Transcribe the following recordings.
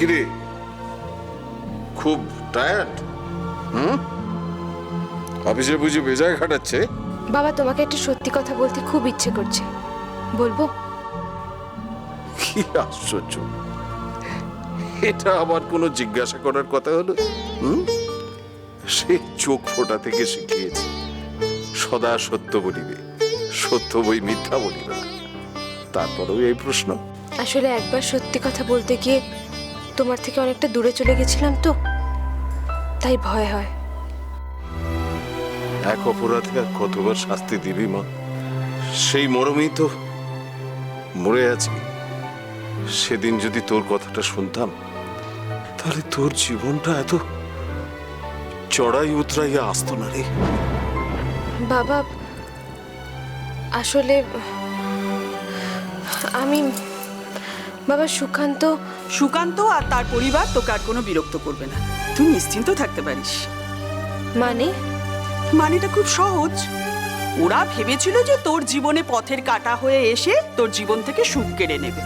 কিরে? খুব টায়ার্ড হুম? অফিসে বুঝি বেজায় খাটাচ্ছে? বাবা তোমাকে একটা সত্যি কথা বলতে খুব ইচ্ছে করছে। বলব? কি আশ্চর্য। এটা আবার কোনো জিজ্ঞাসা করার কথা হলো? হুম? সে চোখ ফোটা থেকে শিখিয়েছে। সদা সত্য বলিবে সত্য বই মিথ্যা বলিবে না। তারপরেও এই প্রশ্ন। আসলে একবার সত্যি কথা বলতে গিয়ে তোমার থেকে অনেকটা দূরে চলে গেছিলাম তো তাই ভয় হয়। এক অপরাধে আর কতবার শাস্তি দিবি মা? সেই মরমেই তো মরে আছি। সেদিন যদি তোর কথাটা শুনতাম তাহলে তোর জীবনটা এত চড়াই উতরাইয়া আসতো না রে। বাবা আসলে আমি বাবা সুকান্ত সুকান্ত আর তার পরিবার তোকে আর কোনো বিরক্ত করবে না। তুই নিশ্চিন্ত থাকতে পারিস। মানে? মানেটা খুব সহজ। ওরা ভেবেছিল যে তোর জীবনে পথের কাটা হয়ে এসে তোর জীবন থেকে সুখ কেড়ে নেবে।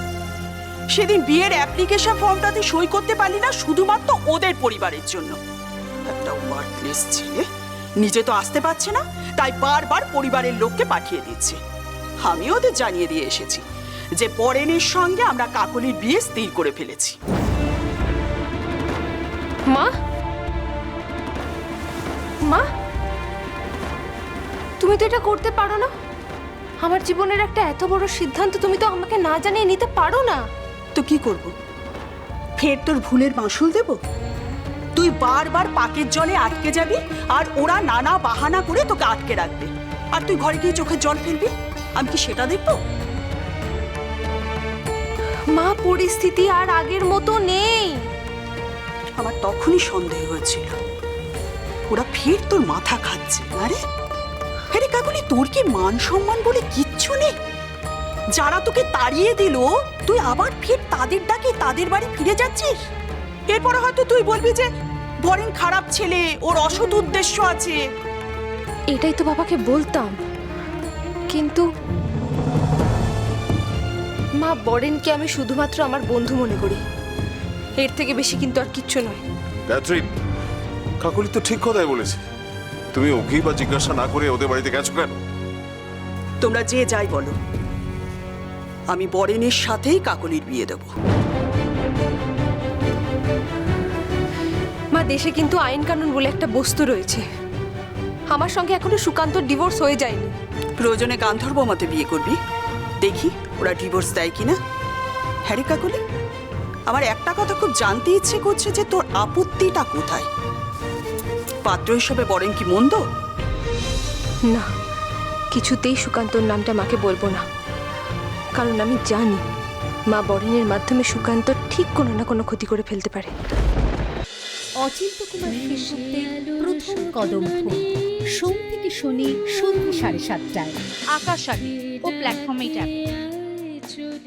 সেদিন বিয়ের অ্যাপ্লিকেশন ফর্মটাতে সই করতে পারলি না শুধুমাত্র ওদের পরিবারের জন্য। একটা ওয়ার্ডলেস ছেলে নিজে তো আসতে পারছে না তাই বারবার পরিবারের লোককে পাঠিয়ে দিচ্ছে। আমি ওদের জানিয়ে দিয়ে এসেছি। যে পরেনের সঙ্গে আমরা কাকলির বিয়ে স্থির করে ফেলেছি। মা? মা? তুমি তো এটা করতে পারো না। আমার জীবনের একটা এত বড় সিদ্ধান্ত তুমি তো আমাকে না জানিয়ে নিতে পারো না। তো কি করব? ফের তোর ভুলের মাসুল দেব? তুই বারবার পাকের জলে আটকে যাবি আর ওরা নানা বাহানা করে তোকে আটকে রাখবে। আর তুই ঘরে গিয়ে চোখের জল ফেলবি? আমি কি সেটা দেখব? মা পরিস্থিতি আর আগের মতো নেই। আমার তখনই সন্দেহ হয়েছিল। ওরা ফের তোর মাথা খাচ্ছে আরে? আরে কাকুলি তোর কি মান সম্মান বলে কিচ্ছু নেই? যারা তোকে তাড়িয়ে দিল তুই আবার ফের তাদের ডাকে তাদের বাড়ি ফিরে যাচ্ছিস? এরপরে হয়তো তুই বলবি যে বরেন খারাপ ছেলে ওর অসৎ উদ্দেশ্য আছে। এটাই তো বাবাকে বলতাম। কিন্তু বরেনকে আমি শুধুমাত্র আমার বন্ধু মনে করি। এর থেকে বেশি কিন্তু আর কিচ্ছু নয়। ক্যাথরিন কাকুলি তো ঠিক কথাই বলেছে। তুমি ওকেই বা জিজ্ঞাসা না করে ওদের বাড়িতে গেছো কেন? তোমরা যে যাই বলো। আমি বরেনের সাথেই কাকলির বিয়ে দেবো। মা দেশে কিন্তু আইন কানুন বলে একটা বস্তু রয়েছে। আমার সঙ্গে এখনও সুকান্ত ডিভোর্স হয়ে যায়নি। প্রয়োজনে গান্ধর্ব মতে বিয়ে করবি। দেখি। ওরা ডিভোর্স দেয় কিনা? হ্যারি কাকুলি? আমার একটা কথা খুব জানতে ইচ্ছে করছে যে তোর আপত্তিটা কোথায়? পাত্র হিসেবে বরেন কি মন্দ? না কিছুতেই সুকান্তর নামটা মাকে বলব না। কারণ আমি জানি মা বরেনের মাধ্যমে সুকান্ত ঠিক কোনো না কোনো ক্ষতি করে ফেলতে পারে। অচিন্ত কুমার সেনগুপ্তের প্রথম কদম সোম থেকে শনি সন্ধ্যে সাড়ে সাতটায়। আকাশ আগে ও প্ল্যাটফর্মেই truly